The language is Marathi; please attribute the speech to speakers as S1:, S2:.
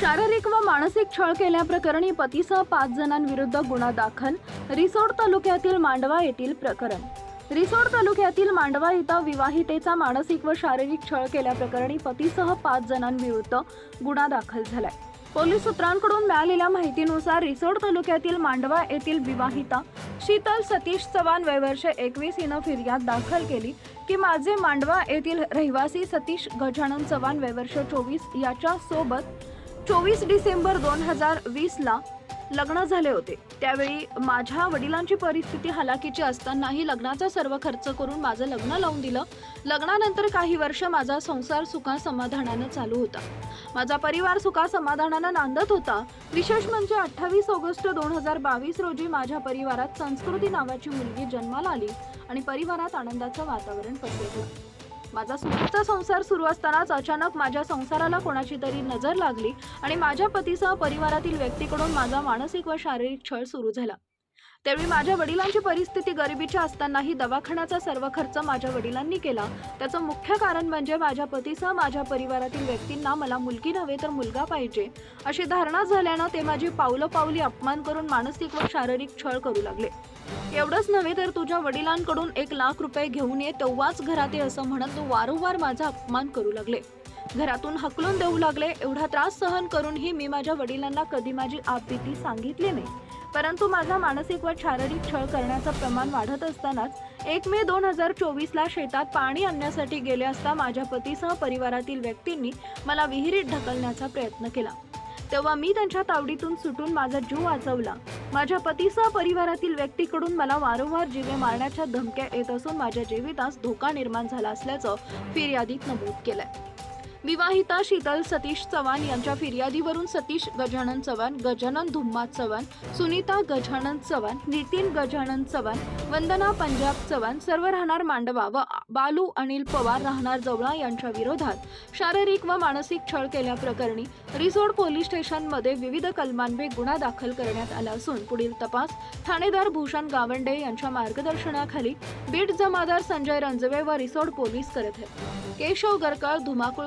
S1: शारीरिक व मानसिक छळ केल्याप्रकरणी पतीसह पाच जणांविरुद्ध गुन्हा दाखल. रिसोड तालुक्यातील मांडवा येथील प्रकरण. रिसोड तालुक्यातील मांडवा इथं विवाहितेचा मानसिक व शारीरिक छळ केल्याप्रकरणी पतीसह पाच जणांविरुद्ध गुन्हा दाखल झालाय. पोलीस सूत्रांकडून मिळालेल्या माहितीनुसार रिसोड तालुक्यातील मांडवा येथील विवाहिता शीतल सतीश चव्हाण वयवर्ष एकवीस हिनं फिर्याद दाखल केली की माझे मांडवा येथील रहिवासी सतीश गजानन चव्हाण वयवर्ष चोवीस याच्या सोबत चोवीस डिसेंबर दोन हजार वीसला लग्न झाले होते. त्यावेळी माझ्या वडिलांची परिस्थिती हलाखीची असतानाही लग्नाचा सर्व खर्च करून माझं लग्न लावून दिलं. लग्नानंतर काही वर्ष माझा संसार सुखा समाधानानं चालू होता. माझा परिवार सुखा समाधानानं नांदत होता. विशेष म्हणजे अठ्ठावीस ऑगस्ट दोन हजार बावीस रोजी माझ्या परिवारात संस्कृती नावाची मुलगी जन्माला आली आणि परिवारात आनंदाचं वातावरण पसरलं. माझा सुखाचा संसार सुरू असतानाच अचानक माझ्या संसाराला कोणाची तरी नजर लागली आणि माझ्या पतीसह परिवारातील व्यक्तीकडून माझा मानसिक व शारीरिक छळ सुरू झाला. त्यावेळी माझ्या वडिलांची परिस्थिती गरिबीची असतानाही दवाखान्याचा सर्व खर्च माझ्या वडिलांनी केला. त्याचं मुख्य कारण म्हणजे माझ्या पतीसह माझ्या परिवारातील व्यक्तींना मला मुलगी नव्हे तर मुलगा पाहिजे. अशी धारणा झाल्यानं ते माझी पावलं पावली अपमान करून मानसिक व शारीरिक छळ करू लागले. एवढंच नव्हे तर तुझ्या वडिलांकडून एक लाख रुपये घेऊन ये तेव्हाच घरात ये असं म्हणत तो वारंवार माझा अपमान करू लागले. घरातून हकलून देऊ लागले. एवढा त्रास सहन करूनही मी माझ्या वडिलांना कधी माझी आपबीती सांगितली नाही. परंतु माझा मानसिक व शारीरिक छळ करण्याचं प्रमाण वाढत असतानाच एक मे दोन हजार चोवीसला शेतात पाणी आणण्यासाठी गेले असता माझ्या पतीसह परिवारातील व्यक्तींनी मला विहिरीत ढकलण्याचा प्रयत्न केला. तेव्हा मी त्यांच्या तावडीतून सुटून माझा जीव वाचवला. माझ्या पतीसह परिवारातील व्यक्तीकडून मला वारंवार जीवे मारण्याच्या धमक्या येत असून माझ्या जीवितास धोका निर्माण झाला असल्याचं फिर्यादीत नमूद केलंय. विवाहिता शीतल सतीश चव्हाण यांच्या फिर्यादीवरून सतीश गजानन चव्हाण गजानन धुम्मा चव्हाण सुनीता गजानन चव्हाण नितीन गजानन चव्हाण वंदना पंजाब चव्हाण सर्व राहणार मांडवा व बालू अनिल पवार राहणार जवळा यांच्या विरोधात. शारीरिक व मानसिक छळ केल्याप्रकरणी रिसोड पोलीस स्टेशनमध्ये विविध कलमांवे गुन्हा दाखल करण्यात आला असून पुढील तपास ठाणेदार भूषण गावंडे यांच्या मार्गदर्शनाखाली बीड जमादार संजय रंजवे व रिसोड पोलीस करत आहेत. केशव गरकाळ धुमाकूळ